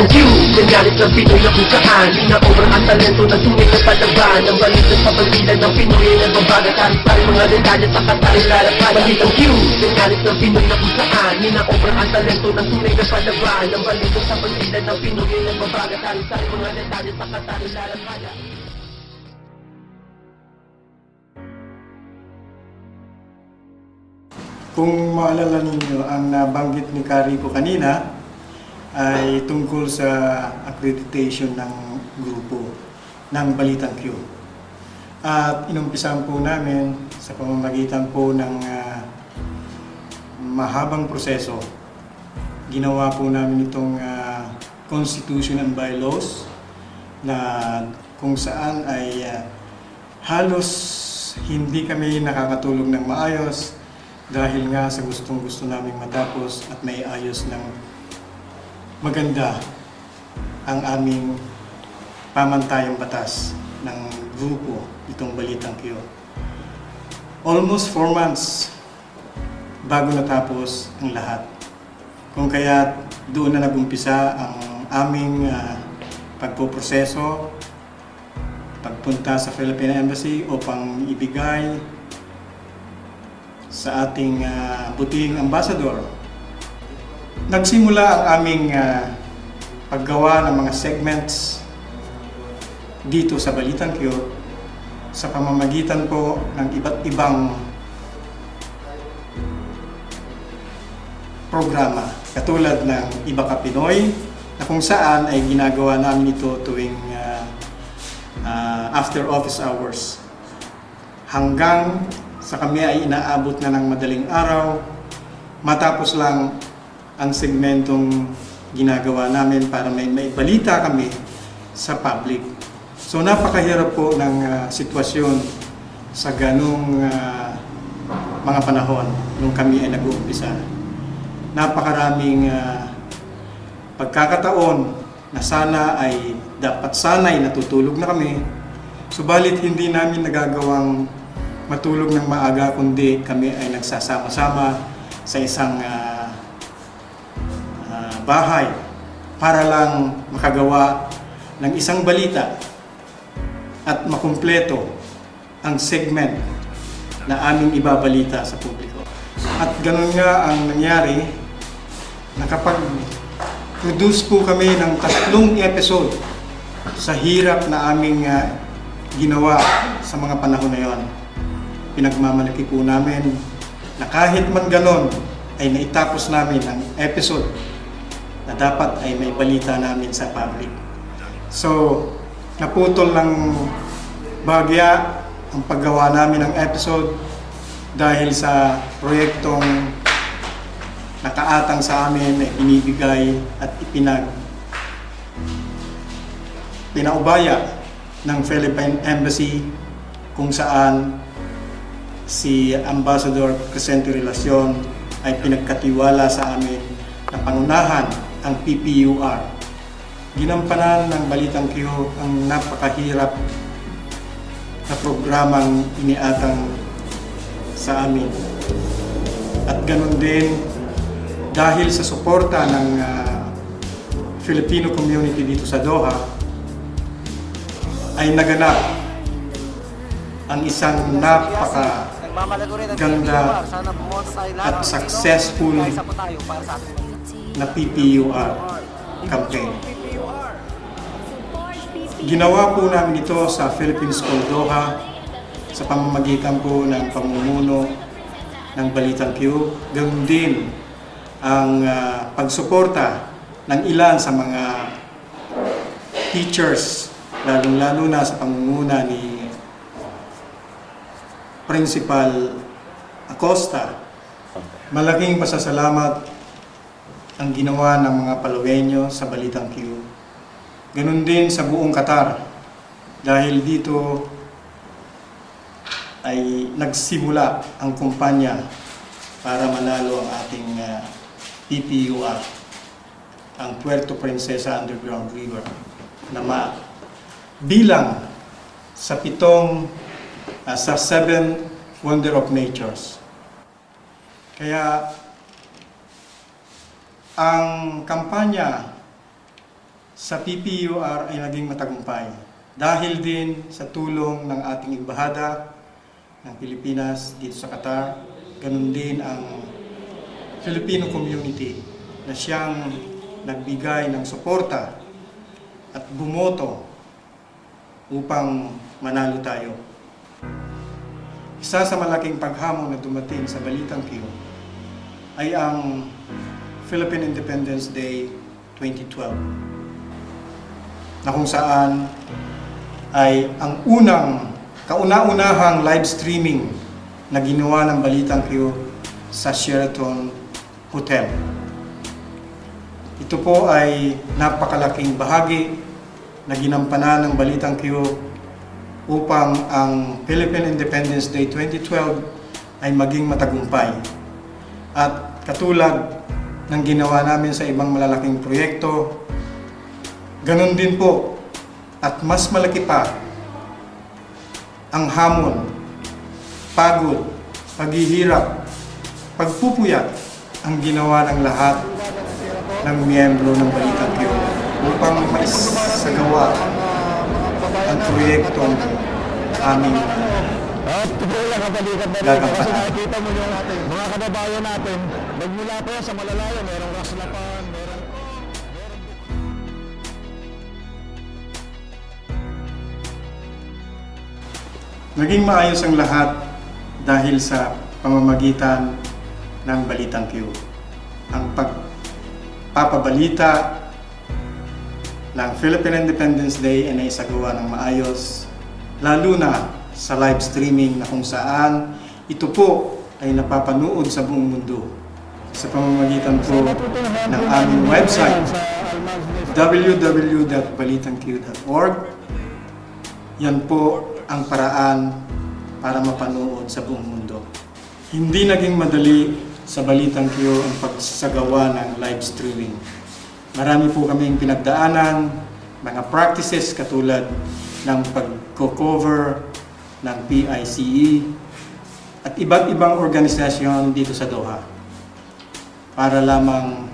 balitang Q Ganyalit ng Pinoy na kung saan Inaobra ang talento na tunay na palaban. Ang balita sa bandila ng Pinoy ay nagbabaga Tarik-tarik mga detalye sa kataring lalakad. Balitang Q Ganyalit ng Pinoy na kung saan Inaobra ang talento na tunay na palaban. Ang balita sa bandila ng Pinoy ay nagbabaga Tarik-tarik mga detalye sa kataring lalakad. Kung maalala ninyo, ang nabanggit ni Kari ko kanina ay tungkol sa accreditation ng grupo ng Balitang Q. At inumpisahan po namin sa pamamagitan po ng ah, mahabang proseso. Ginawa po namin itong ah, Constitution and Bylaws na kung saan ay ah, halos hindi kami nakakatulog ng maayos dahil nga sa gustong gusto naming matapos at may ayos ng maganda ang aming pamantayang batas ng grupo itong Balitang Q. Almost four months bago natapos ang lahat. Kung kaya doon na nagumpisa ang aming ah, pagpoproseso, pagpunta sa Philippine Embassy upang ibigay sa ating uh, buting ambassador. Nagsimula ang aming ah, paggawa ng mga segments dito sa Balitang Q sa pamamagitan po ng iba't ibang programa katulad ng Iba Ka Pinoy na kung saan ay ginagawa namin ito tuwing ah, ah, after office hours. Hanggang sa kami ay inaabot na ng madaling araw matapos lang ang segmentong ginagawa namin para may, may balita kami sa public. So napakahirap po ng ah, sitwasyon sa ganong ah, mga panahon nung kami ay nag-uumpisa. Napakaraming ah, pagkakataon na sana ay dapat sana ay natutulog na kami. Subalit hindi namin nagagawang matulog ng maaga kundi kami ay nagsasama-sama sa isang ah, ah, bahay para lang makagawa ng isang balita at makumpleto ang segment na aming ibabalita sa publiko. At ganun nga ang nangyari, nakapag-produce po kami ng tatlong episode sa hirap na aming ah, ginawa sa mga panahon na yon. Pinagmamalaki po namin na kahit man ganon ay naitapos namin ang episode dapat ay may balita namin sa public. So, naputol ng bagya ang paggawa namin ng episode dahil sa proyektong nakaatang sa amin na inibigay at ipinag pinaubaya ng Philippine Embassy kung saan si Ambassador Crescente Relacion ay pinagkatiwala sa amin na pangunahan ang PPUR. Ginampanan ng Balitang Q ang napakahirap na programang iniatang sa amin. At ganun din, dahil sa suporta ng ah, Filipino community dito sa Doha, ay naganap ang isang napaka ganda at successful na PPUR campaign. Ginawa po namin ito sa Philippine School Doha sa pamamagitan po ng pamumuno ng Balitang Q. Ganoon din ang ah, pagsuporta ng ilan sa mga teachers, lalong-lalo na sa pangunguna ni Principal Acosta. Malaking pasasalamat ang ginawa ng mga Palawenyo sa Balitang Q. Ganon din sa buong Qatar dahil dito ay nagsimula ang kumpanya para manalo ang ating ah, PPUR, ang Puerto Princesa Underground River na ma bilang sa pitong ah, sa seven wonder of natures. Kaya ang kampanya sa PPUR ay naging matagumpay dahil din sa tulong ng ating imbahada ng Pilipinas dito sa Qatar, ganun din ang Filipino community na siyang nagbigay ng suporta at bumoto upang manalo tayo. Isa sa malaking paghamon na dumating sa Balitang Q ay ang Philippine Independence Day 2012 na kung saan ay ang unang kauna-unahang live streaming na ginawa ng Balitang Q sa Sheraton Hotel. Ito po ay napakalaking bahagi na ginampanan ng Balitang Q upang ang Philippine Independence Day 2012 ay maging matagumpay. At katulad ng ginawa namin sa ibang malalaking proyekto, ganun din po. At mas malaki pa ang hamon, pagod, paghihirap, pagpupuyat ang ginawa ng lahat ng miyembro ng Balitang Q upang maisagawa ang proyektong aming At totoo lang kapalikat na rin. Gagampanan. Kasi nakikita mo yung mga kababayan natin, nagmula pa yan sa malalayo, merong Raslapan, merong... Naging maayos ang lahat dahil sa pamamagitan ng Balitang Q. Ang pagpapabalita ng Philippine Independence Day ay naisagawa ng maayos, lalo na sa live streaming na kung saan ito po ay napapanood sa buong mundo sa pamamagitan po ng aming website www.balitangq.org yan po ang paraan para mapanood sa buong mundo. Hindi naging madali sa Balitang Q ang pagsagawa ng live streaming. Marami po kaming pinagdaanan, mga practices katulad ng pagko-cover ng PICE at iba't ibang organisasyon dito sa Doha para lamang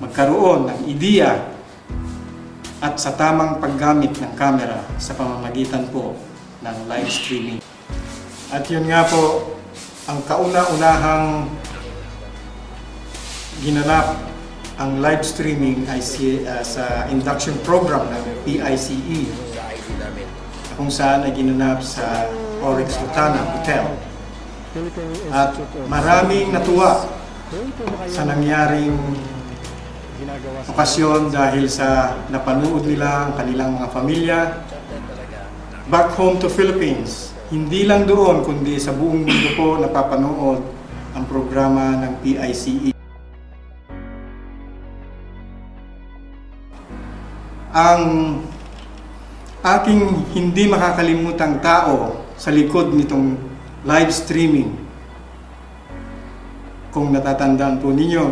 magkaroon ng ideya at sa tamang paggamit ng camera sa pamamagitan po ng live streaming. At yun nga po, ang kauna-unahang ginanap ang live streaming ay si, ah, sa induction program ng PICE kung saan ay ginanap sa Oryx Sultana Hotel. At maraming natuwa sa nangyaring okasyon dahil sa napanood nila ang kanilang mga pamilya back home to Philippines. Hindi lang doon, kundi sa buong mundo po napapanood ang programa ng PICE. Ang aking hindi makakalimutang tao sa likod nitong live streaming kung natatandaan po ninyo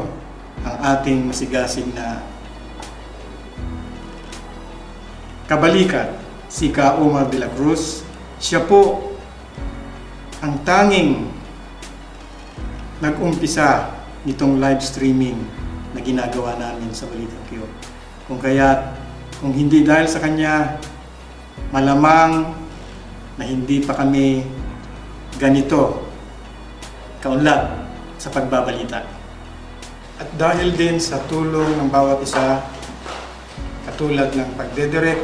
ang ating masigasig na kabalikat, si Ka Omar de la Cruz. Siya po ang tanging nag-umpisa nitong live streaming na ginagawa namin sa Balitang Q. Kung kaya, kung hindi dahil sa kanya, malamang na hindi pa kami ganito kaunlad sa pagbabalita. At dahil din sa tulong ng bawat isa, katulad ng pagdedirect,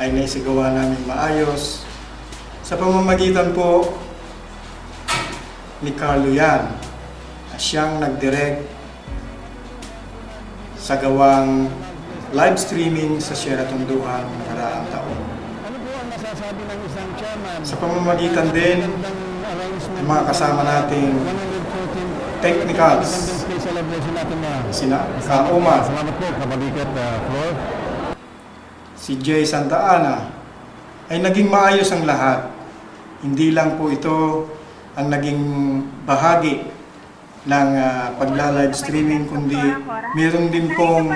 ay naisigawa namin maayos sa pamamagitan po ni Carlo Yan na siyang nagdirect sa gawang live streaming sa Sheraton Doha noong nakaraang taon. Masasabi ng isang chairman? Sa pamamagitan din ng mga kasama nating 114 technicals, sina Ka Omar, Salamat po, kabalikat uh, si Jay Santa Ana, ay naging maayos ang lahat. Hindi lang po ito ang naging bahagi ng ah, pagla-live streaming, kundi meron din pong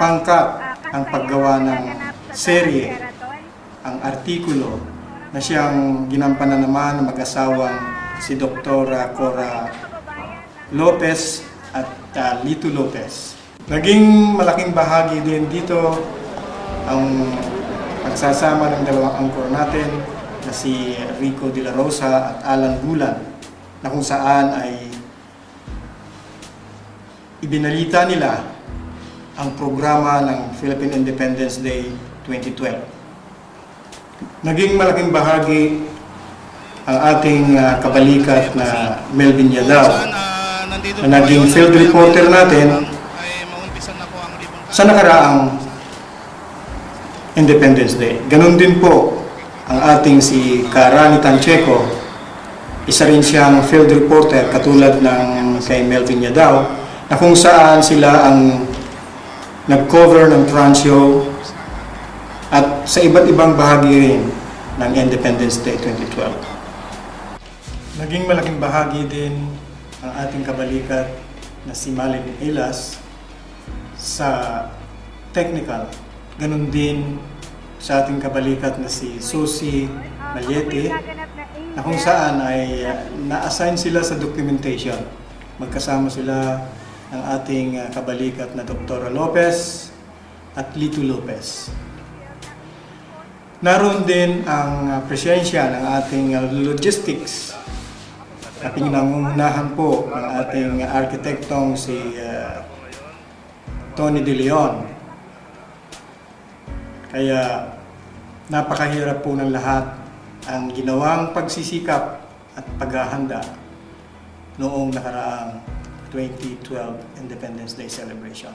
pangkat ang paggawa ng serye, ang artikulo na siyang ginampanan naman ng mag-asawang si Dr. Cora Lopez at ah, Lito Lopez. Naging malaking bahagi din dito ang pagsasama ng dalawang angkor natin na si Rico De La Rosa at Alan Bulan na kung saan ay ibinalita nila ang programa ng Philippine Independence Day 2012. Naging malaking bahagi ang ating ah, kabalikat na Melvin Yadao na naging field reporter natin sa nakaraang Independence Day. Ganon din po ang ating si Karani Tancheco. Isa rin siyang field reporter katulad ng kay Melvin Yadao na kung saan sila ang nag-cover ng Transyo at sa iba't ibang bahagi rin ng Independence Day 2012. Naging malaking bahagi din ang ating kabalikat na si Malin Ilas sa technical. Ganon din sa ating kabalikat na si Susie Maliete na kung saan ay uh, na-assign sila sa documentation. Magkasama sila ng ating uh, kabalikat na Dr. Lopez at Lito Lopez. Naroon din ang uh, presensya ng ating uh, logistics na pinangungunahan po ng ating arkitektong si uh, Tony De Leon. Kaya napakahirap po ng lahat ang ginawang pagsisikap at paghahanda noong nakaraang 2012 Independence Day celebration.